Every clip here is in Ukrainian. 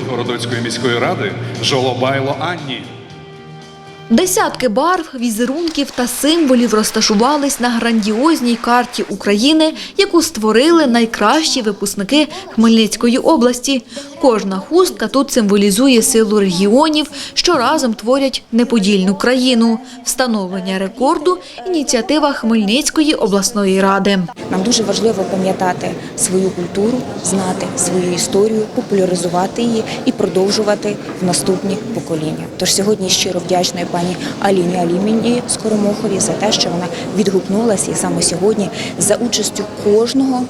Городоцької міської ради Жолобайло Анні. Десятки барв, візерунків та символів розташувались на грандіозній карті України, яку створили найкращі випускники Хмельницької області. Кожна хустка тут символізує силу регіонів, що разом творять неподільну країну. Встановлення рекорду – ініціатива Хмельницької обласної ради. Нам дуже важливо пам'ятати свою культуру, знати свою історію, популяризувати її і продовжувати в наступні покоління. Тож сьогодні щиро вдячна пані Аліні Аліміні Скоромохові за те, що вона відгукнулася і саме сьогодні за участю кожного.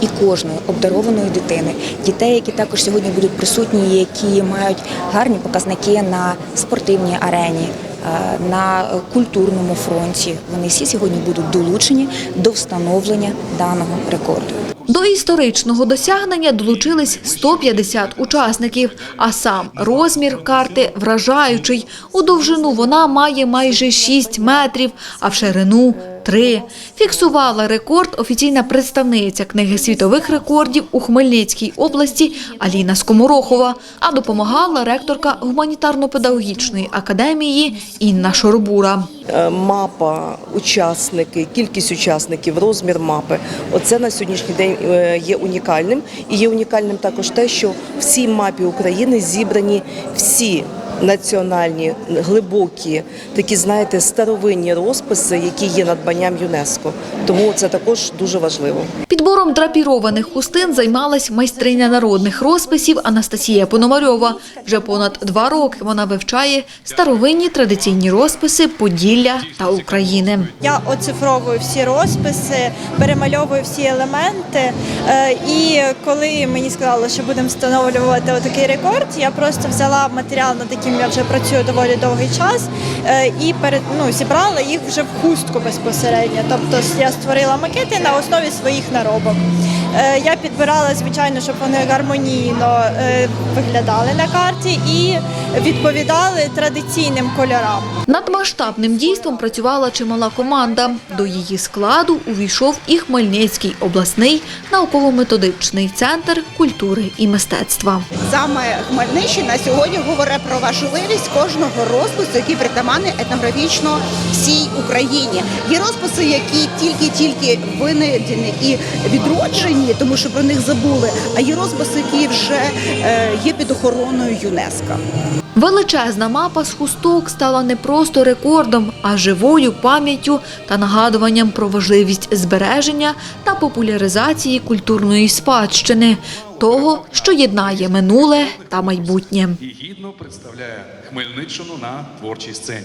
І кожної обдарованої дитини, дітей, які також сьогодні будуть присутні, які мають гарні показники на спортивній арені, е, на культурному фронті. Вони всі сьогодні будуть долучені до встановлення даного рекорду. До історичного досягнення долучились 150 учасників, а сам розмір карти вражаючий. У довжину вона має майже 6 метрів, а в ширину – 3. Фіксувала рекорд офіційна представниця книги світових рекордів у Хмельницькій області Аліна Скоморохова, а допомагала ректорка гуманітарно-педагогічної академії Інна Шорбура. Е, мапа, учасники, кількість учасників, розмір мапи. Оце на сьогоднішній день е, є унікальним. І є унікальним також те, що в цій мапі України зібрані всі. Національні глибокі, такі знаєте, старовинні розписи, які є надбанням ЮНЕСКО. Тому це також дуже важливо. Підбором драпірованих хустин займалась майстриня народних розписів Анастасія Пономарьова. Вже понад два роки вона вивчає старовинні традиційні розписи Поділля та України. Я оцифровую всі розписи, перемальовую всі елементи. Е, І коли мені сказали, що будемо встановлювати отакий рекорд, я просто взяла матеріал, над яким я вже працюю доволі довгий час, е, і перед ну зібрала їх вже в хустку безпосередньо. Тобто я створила макети на основі своїх наробок. Е, Я підбирала, звичайно, щоб вони гармонійно е, виглядали на карті і відповідали традиційним кольорам. Над масштабним дійством працювала чимала команда. До її складу увійшов і Хмельницький обласний науково-методичний центр культури і мистецтва. Саме Хмельниччина сьогодні говорить про важливість кожного розпису, який притаманний етнографічно всій Україні. Є розписи, які тільки-тільки винайдені і відроджені, тому що про них забули. А є розписи, які вже е, є під охороною ЮНЕСКО. Величезна мапа з хусток стала не просто рекордом, а живою пам'яттю та нагадуванням про важливість збереження та популяризації культурної спадщини, того, що єднає минуле та майбутнє. І гідно представляє Хмельниччину на творчій сцені.